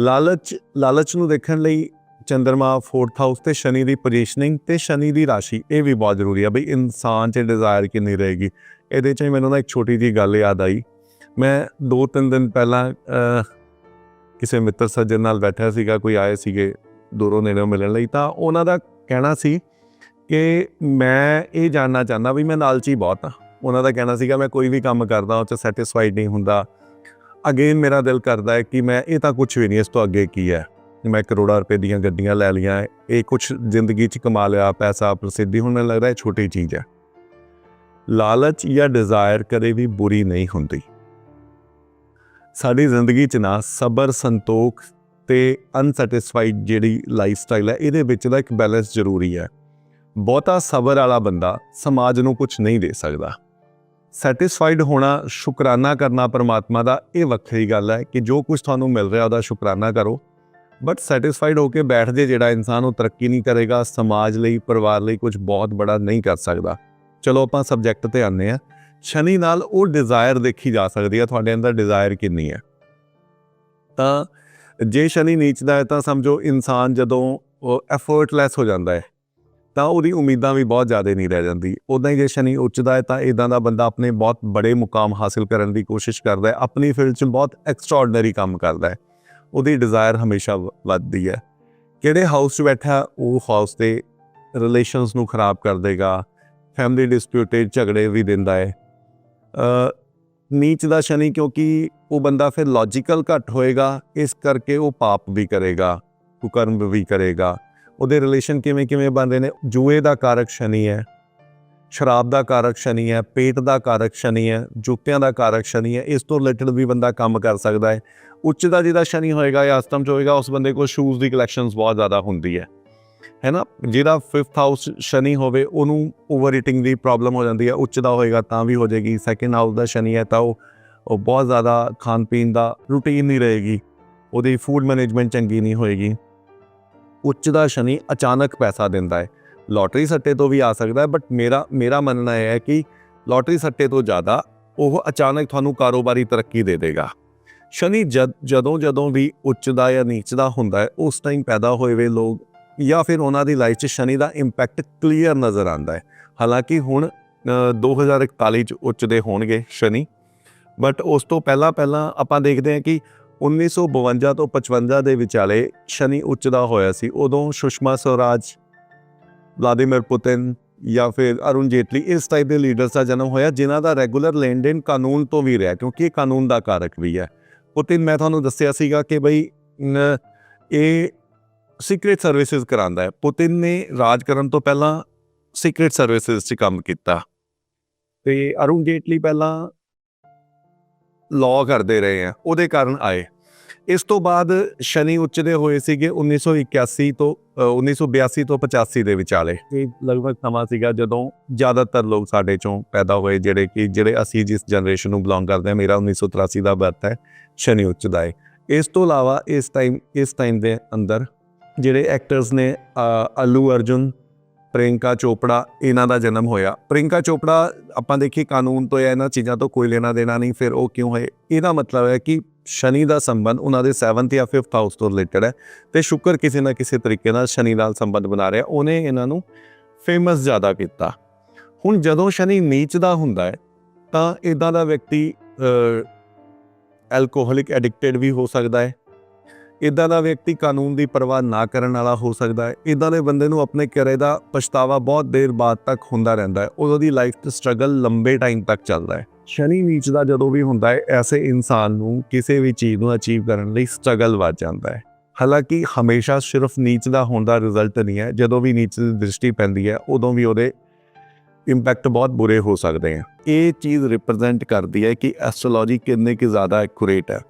ਲਾਲਚ ਲਾਲਚ ਨੂੰ ਦੇਖਣ ਲਈ ਚੰਦਰਮਾ 4th ਹਾਊਸ ਤੇ ਸ਼ਨੀ ਦੀ ਪੋਜੀਸ਼ਨਿੰਗ ਤੇ ਸ਼ਨੀ ਦੀ ਰਾਸ਼ੀ, ਇਹ ਵੀ ਬਹੁਤ ਜ਼ਰੂਰੀ ਆ ਬਈ ਇਨਸਾਨ 'ਚ ਡਿਜ਼ਾਇਰ ਕਿੰਨੀ ਰਹੇਗੀ। ਇਹਦੇ 'ਚ ਹੀ ਮੈਨੂੰ ਨਾ ਇੱਕ ਛੋਟੀ ਜੀ ਗੱਲ ਯਾਦ ਆਈ। ਮੈਂ 2-3 ਦਿਨ ਪਹਿਲਾਂ ਕਿਸੇ ਮਿੱਤਰ ਸੱਜਣ ਨਾਲ ਬੈਠਾ ਸੀਗਾ, ਕੋਈ ਆਏ ਸੀਗੇ ਦੂਰੋਂ ਨੇੜੋਂ ਮਿਲਣ ਲਈ, ਤਾਂ ਉਹਨਾਂ ਦਾ ਕਹਿਣਾ ਸੀ ਕਿ ਮੈਂ ਇਹ ਜਾਣਨਾ ਚਾਹੁੰਦਾ ਵੀ ਮੈਂ ਲਾਲਚੀ ਬਹੁਤ ਆ। ਉਹਨਾਂ ਦਾ ਕਹਿਣਾ ਸੀਗਾ, ਮੈਂ ਕੋਈ ਵੀ ਕੰਮ ਕਰਦਾ, ਉਹ 'ਚ ਸੈਟੀਸਫਾਈਡ ਨਹੀਂ ਹੁੰਦਾ। ਅਗੇਨ ਮੇਰਾ ਦਿਲ ਕਰਦਾ ਹੈ ਕਿ ਮੈਂ ਇਹ ਤਾਂ ਕੁਝ ਵੀ ਨਹੀਂ, ਇਸ ਤੋਂ ਅੱਗੇ ਕੀ ਹੈ? ਮੈਂ ਕਰੋੜਾਂ ਰੁਪਏ ਦੀਆਂ ਗੱਡੀਆਂ ਲੈ ਲਈਆਂ, ਇਹ ਕੁਝ ਜ਼ਿੰਦਗੀ 'ਚ ਕਮਾ ਲਿਆ, ਪੈਸਾ ਪ੍ਰਸਿੱਧੀ ਹੁਣ ਮੈਨੂੰ ਲੱਗਦਾ ਇਹ ਛੋਟੀ ਚੀਜ਼ ਹੈ। ਲਾਲਚ ਜਾਂ ਡਿਜ਼ਾਇਰ ਕਦੇ ਵੀ ਬੁਰੀ ਨਹੀਂ ਹੁੰਦੀ। ਸਾਡੀ ਜ਼ਿੰਦਗੀ 'ਚ ਨਾ ਸਬਰ, ਸੰਤੋਖ ਤੇ ਅਨਸੈਟੀਸਫਾਈਡ ਜਿਹੜੀ ਲਾਈਫ ਸਟਾਈਲ ਹੈ, ਇਹਦੇ ਵਿੱਚ ਦਾ ਇੱਕ ਬੈਲੈਂਸ ਜ਼ਰੂਰੀ ਹੈ। ਬਹੁਤਾ ਸਬਰ ਵਾਲਾ ਬੰਦਾ ਸਮਾਜ ਨੂੰ ਕੁਝ ਨਹੀਂ ਦੇ ਸਕਦਾ। ਸੈਟੀਸਫਾਈਡ ਹੋਣਾ, ਸ਼ੁਕਰਾਨਾ ਕਰਨਾ ਪਰਮਾਤਮਾ ਦਾ, ਇਹ ਵੱਖਰੀ ਗੱਲ ਹੈ ਕਿ ਜੋ ਕੁਝ ਤੁਹਾਨੂੰ ਮਿਲ ਰਿਹਾ ਉਹਦਾ ਸ਼ੁਕਰਾਨਾ ਕਰੋ। ਬਟ ਸੈਟੀਸਫਾਈਡ ਹੋ ਕੇ ਬੈਠ ਜੇ ਜਿਹੜਾ ਇਨਸਾਨ ਉਹ ਤਰੱਕੀ ਨਹੀਂ ਕਰੇਗਾ, ਸਮਾਜ ਲਈ, ਪਰਿਵਾਰ ਲਈ ਕੁਝ ਬਹੁਤ ਬੜਾ ਨਹੀਂ ਕਰ ਸਕਦਾ। ਚਲੋ ਆਪਾਂ ਸਬਜੈਕਟ ਤੇ ਆਨੇ ਆ ਸ਼ਨੀ ਨਾਲ ਉਹ ਡਿਜ਼ਾਇਰ ਦੇਖੀ ਜਾ ਸਕਦੀ ਹੈ, ਤੁਹਾਡੇ ਅੰਦਰ ਡਿਜ਼ਾਇਰ ਕਿੰਨੀ ਹੈ? ਤਾਂ ਜੇ ਸ਼ਨੀ ਨੀਚਦਾ ਹੈ ਤਾਂ ਸਮਝੋ ਇਨਸਾਨ ਜਦੋਂ ਉਹ ਐਫਰਟਲੈਸ ਹੋ ਜਾਂਦਾ ਹੈ। ਤਾਂ ਉਹਦੀ ਉਮੀਦਾਂ ਵੀ ਬਹੁਤ ਜ਼ਿਆਦਾ ਨਹੀਂ ਰਹਿ ਜਾਂਦੀ। ਉਦਾਂ ਹੀ ਜੇ ਸ਼ਨੀ ਉੱਚਦਾ ਹੈ ਤਾਂ ਇਦਾਂ ਦਾ ਬੰਦਾ ਆਪਣੇ ਬਹੁਤ ਬੜੇ ਮੁਕਾਮ ਹਾਸਿਲ ਕਰਨ ਦੀ ਕੋਸ਼ਿਸ਼ ਕਰਦਾ ਹੈ। ਆਪਣੀ ਫੀਲਡ 'ਚ ਬਹੁਤ ਐਕਸਟਰਾਆਰਡਨਰੀ ਕੰਮ ਕਰਦਾ ਹੈ। ਉਹਦੀ ਡਿਜ਼ਾਇਰ ਹਮੇਸ਼ਾ ਵ- ਵੱਧਦੀ ਹੈ। ਕਿਹੜੇ ਹਾਊਸ 'ਚ ਬੈਠਾ ਉਹ ਹਾਊਸ ਦੇ ਰਿਲੇਸ਼ਨਸ ਨੂੰ ਖਰਾਬ ਕਰ ਦੇਗਾ। ਫੈਮਿਲੀ ਡਿਸਪਿਊਟਡ ਝਗੜੇ ਵੀ ਦਿੰਦਾ ਹੈ। ਅ, ਨੀਚ ਦਾ ਸ਼ਨੀ ਕਿਉਂਕਿ ਉਹ ਬੰਦਾ ਫਿਰ ਲੌਜੀਕਲ ਘੱਟ ਹੋਏਗਾ, ਇਸ ਕਰਕੇ ਉਹ ਪਾਪ ਵੀ ਕਰੇਗਾ, ਕੁਕਰਮ ਵੀ ਕਰੇਗਾ। ਉਹਦੇ ਰਿਲੇਸ਼ਨ ਕਿਵੇਂ ਕਿਵੇਂ ਬਣਦੇ ਨੇ? ਜੂਏ ਦਾ ਕਾਰਕ ਸ਼ਨੀ ਹੈ, ਸ਼ਰਾਬ ਦਾ ਕਾਰਕ ਸ਼ਨੀ ਹੈ, ਪੇਟ ਦਾ ਕਾਰਕ ਸ਼ਨੀ ਹੈ, ਜੁੱਤਿਆਂ ਦਾ ਕਾਰਕ ਸ਼ਨੀ ਹੈ, ਇਸ ਤੋਂ ਰਿਲੇਟਡ ਵੀ ਬੰਦਾ ਕੰਮ ਕਰ ਸਕਦਾ ਹੈ। ਉੱਚ ਦਾ ਜਿਹਦਾ ਸ਼ਨੀ ਹੋਏਗਾ ਜਾਂ ਅਸ਼ਟਮ ਚ ਹੋਏਗਾ, ਉਸ ਬੰਦੇ ਕੋਲ ਸ਼ੂਜ਼ ਦੀ ਕਲੈਕਸ਼ਨਸ ਬਹੁਤ ਜ਼ਿਆਦਾ ਹੁੰਦੀ ਹੈ। ਹੈ ਨਾ? ਜਿਹਦਾ 5th ਹਾਊਸ ਸ਼ਨੀ ਹੋਵੇ, ਉਹਨੂੰ ਓਵਰ ਈਟਿੰਗ ਦੀ ਪ੍ਰੋਬਲਮ ਹੋ ਜਾਂਦੀ ਹੈ। ਉੱਚ ਦਾ ਹੋਏਗਾ ਤਾਂ ਵੀ ਹੋ ਜਾਏਗੀ। ਸੈਕੰਡ ਹਾਊਸ ਦਾ ਸ਼ਨੀ ਹੈ, ਤਾਂ ਉਹ ਉਹ ਬਹੁਤ ਜ਼ਿਆਦਾ ਖਾਣ ਪੀਣ ਦਾ ਰੂਟੀਨ ਨਹੀਂ ਰਹੇਗੀ। ਉਹਦੀ ਫੂਡ ਮੈਨੇਜਮੈਂਟ ਚੰਗੀ ਨਹੀਂ ਹੋਏਗੀ। ਉੱਚ ਦਾ ਸ਼ਨੀ ਅਚਾਨਕ ਪੈਸਾ ਦਿੰਦਾ ਹੈ। ਲੋਟਰੀ ਸੱਟੇ ਤੋਂ ਵੀ ਆ ਸਕਦਾ ਹੈ ਬਟ ਮੇਰਾ ਮੇਰਾ ਮੰਨਣਾ ਇਹ ਹੈ ਕਿ ਲੋਟਰੀ ਸੱਟੇ ਤੋਂ ਜ਼ਿਆਦਾ ਉਹ ਅਚਾਨਕ ਤੁਹਾਨੂੰ ਕਾਰੋਬਾਰੀ ਤਰੱਕੀ ਦੇ ਦੇਗਾ। ਸ਼ਨੀ ਜਦ ਜਦੋਂ ਜਦੋਂ ਵੀ ਉੱਚ ਦਾ ਜਾਂ ਨੀਚ ਦਾ ਹੁੰਦਾ ਹੈ ਉਸ ਟਾਈਮ ਪੈਦਾ ਹੋਏ ਵੇ ਲੋਕ ਜਾਂ ਫਿਰ ਉਹਨਾਂ ਦੀ ਲਾਈਫ 'ਚ ਸ਼ਨੀ ਦਾ ਇੰਪੈਕਟ ਕਲੀਅਰ ਨਜ਼ਰ ਆਉਂਦਾ ਹੈ। ਹਾਲਾਂਕਿ ਹੁਣ ਅ, 2041 ਚ ਉੱਚ ਦੇ ਹੋਣਗੇ ਸ਼ਨੀ ਬਟ ਉਸ ਤੋਂ ਪਹਿਲਾਂ ਪਹਿਲਾਂ ਆਪਾਂ ਦੇਖਦੇ ਹਾਂ ਕਿ 1952 ਤੋਂ 55 ਦੇ ਵਿਚਾਲੇ ਸ਼ਨੀ ਉੱਚ ਦਾ ਹੋਇਆ ਸੀ। ਉਦੋਂ ਸੁਸ਼ਮਾ ਸਵਰਾਜ, ਵਲਾਦੀਮੀਰ ਪੁਤਿਨ ਜਾਂ ਫਿਰ ਅਰੁਣ ਜੇਟਲੀ ਇਸ ਟਾਈਪ ਦੇ ਲੀਡਰਸ ਦਾ ਜਨਮ ਹੋਇਆ, ਜਿਨ੍ਹਾਂ ਦਾ ਰੈਗੂਲਰ ਲੈਣ ਦੇਣ ਕਾਨੂੰਨ ਤੋਂ ਵੀ ਰਿਹਾ, ਕਿਉਂਕਿ ਇਹ ਕਾਨੂੰਨ ਦਾ ਕਾਰਕ ਵੀ ਹੈ। ਪੁਤਿਨ, ਮੈਂ ਤੁਹਾਨੂੰ ਦੱਸਿਆ ਸੀਗਾ ਕਿ ਬਈ ਇਹ ਸੀਕ੍ਰੀਟ ਸਰਵਿਸਿਜ਼ ਕਰਾਂਦਾ ਹੈ। ਪੁਤਿਨ ਨੇ ਰਾਜ ਕਰਨ ਤੋਂ ਪਹਿਲਾਂ ਸੀਕ੍ਰੀਟ ਸਰਵਿਸਿਜ਼ 'ਚ ਕੰਮ ਕੀਤਾ। ਤੇ ਅਰੁਣ ਜੇਟਲੀ ਪਹਿਲਾਂ ਲਾਅ ਕਰਦੇ ਰਹੇ ਆ ਉਹਦੇ ਕਾਰਨ ਆਏ। ਇਸ ਤੋਂ ਬਾਅਦ ਸ਼ਨੀ ਉੱਚ ਦੇ ਹੋਏ ਸੀਗੇ 1981 ਤੋਂ ਅ, 1982 ਤੋਂ 85 ਦੇ ਵਿਚਾਲੇ। ਇਹ ਲਗਭਗ ਸਮਾਂ ਸੀਗਾ ਜਦੋਂ ਜ਼ਿਆਦਾਤਰ ਲੋਕ ਸਾਡੇ ਚੋਂ ਪੈਦਾ ਹੋਏ ਜਿਹੜੇ ਕਿ ਜਿਹੜੇ ਅਸੀਂ ਜਿਸ ਜਨਰੇਸ਼ਨ ਨੂੰ ਬਿਲੋਂਗ ਕਰਦੇ ਹਾਂ ਮੇਰਾ 1983 ਦਾ ਬਰਥ ਹੈ ਸ਼ਨੀ ਉੱਚ ਦਾ ਹੈ ਇਸ ਤੋਂ ਇਲਾਵਾ ਇਸ ਟਾਈਮ ਇਸ ਟਾਈਮ ਦੇ ਅੰਦਰ ਜਿਹੜੇ ਐਕਟਰਸ ਨੇ ਅ, ਅੱਲੂ ਅਰਜੁਨ ਪ੍ਰਿੰਕਾ ਚੋਪੜਾ ਇਹਨਾਂ ਦਾ ਜਨਮ ਹੋਇਆ। ਪ੍ਰਿੰਕਾ ਚੋਪੜਾ, ਆਪਾਂ ਦੇਖੀ ਕਾਨੂੰਨ ਤੋਂ ਜਾਂ ਇਹਨਾਂ ਚੀਜ਼ਾਂ ਤੋਂ ਕੋਈ ਲੈਣਾ ਦੇਣਾ ਨਹੀਂ, ਫਿਰ ਉਹ ਕਿਉਂ ਹੈ ਇਹਦਾ ਮਤਲਬ ਹੈ ਕਿ ਸ਼ਨੀ ਦਾ ਸੰਬੰਧ ਉਹਨਾਂ ਦੇ 7th ਜਾਂ 5th ਹਾਊਸ ਤੋਂ ਰਿਲੇਟਡ ਹੈ ਤੇ ਸ਼ੁਕਰ ਕਿਸੇ ਨਾ ਕਿਸੇ ਤਰੀਕੇ ਨਾਲ ਸ਼ਨੀ ਨਾਲ ਸੰਬੰਧ ਬਣਾ ਰਿਹਾ। ਉਹਨੇ ਇਹਨਾਂ ਨੂੰ ਫੇਮਸ ਜ਼ਿਆਦਾ ਕੀਤਾ। ਹੁਣ ਜਦੋਂ ਸ਼ਨੀ ਨੀਚ ਦਾ ਹੁੰਦਾ ਹੈ, ਤਾਂ ਇਦਾਂ ਦਾ ਵਿਅਕਤੀ ਐਲਕੋਹਲਿਕ ਐਡਿਕਟਡ ਵੀ ਹੋ ਸਕਦਾ ਹੈ। ਇਦਾਂ ਦਾ ਵਿਅਕਤੀ ਕਾਨੂੰਨ ਦੀ ਪਰਵਾਹ ਨਾ ਕਰਨ ਵਾਲਾ ਹੋ ਸਕਦਾ ਹੈ। ਇਦਾਂ ਦੇ ਬੰਦੇ ਨੂੰ ਆਪਣੇ ਕਿਰੇ ਦਾ ਪਛਤਾਵਾ ਬਹੁਤ ਦੇਰ ਬਾਅਦ ਤੱਕ ਹੁੰਦਾ ਰਹਿੰਦਾ ਹੈ। ਉਦੋਂ ਦੀ ਲਾਈਫ 'ਚ ਸਟਰਗਲ ਲੰਬੇ ਟਾਈਮ ਤੱਕ ਚੱਲਦਾ ਹੈ। ਸ਼ਨੀ ਨੀਚ ਦਾ ਜਦੋਂ ਵੀ ਹੁੰਦਾ ਹੈ, ਐਸੇ ਇਨਸਾਨ ਨੂੰ ਕਿਸੇ ਵੀ ਚੀਜ਼ ਨੂੰ ਅਚੀਵ ਕਰਨ ਲਈ ਸਟਰਗਲ ਵੱਧ ਜਾਂਦਾ ਹੈ। ਹਾਲਾਂਕਿ ਹਮੇਸ਼ਾ ਸਿਰਫ ਨੀਚ ਦਾ ਹੋਣ ਦਾ ਰਿਜ਼ਲਟ ਨਹੀਂ ਹੈ। ਜਦੋਂ ਵੀ ਨੀਚ ਦੀ ਦ੍ਰਿਸ਼ਟੀ ਪੈਂਦੀ ਹੈ, ਉਦੋਂ ਵੀ ਉਹਦੇ ਇੰਪੈਕਟ ਬਹੁਤ ਬੁਰੇ ਹੋ ਸਕਦੇ ਆ ਇਹ ਚੀਜ਼ ਰਿਪਰੈਜ਼ੈਂਟ ਕਰਦੀ ਹੈ ਕਿ ਐਸਟ੍ਰੋਲੋਜੀ ਕਿੰਨੇ ਕਿ ਜ਼ਿਆਦਾ ਐਕੂਰੇਟ ਹੈ।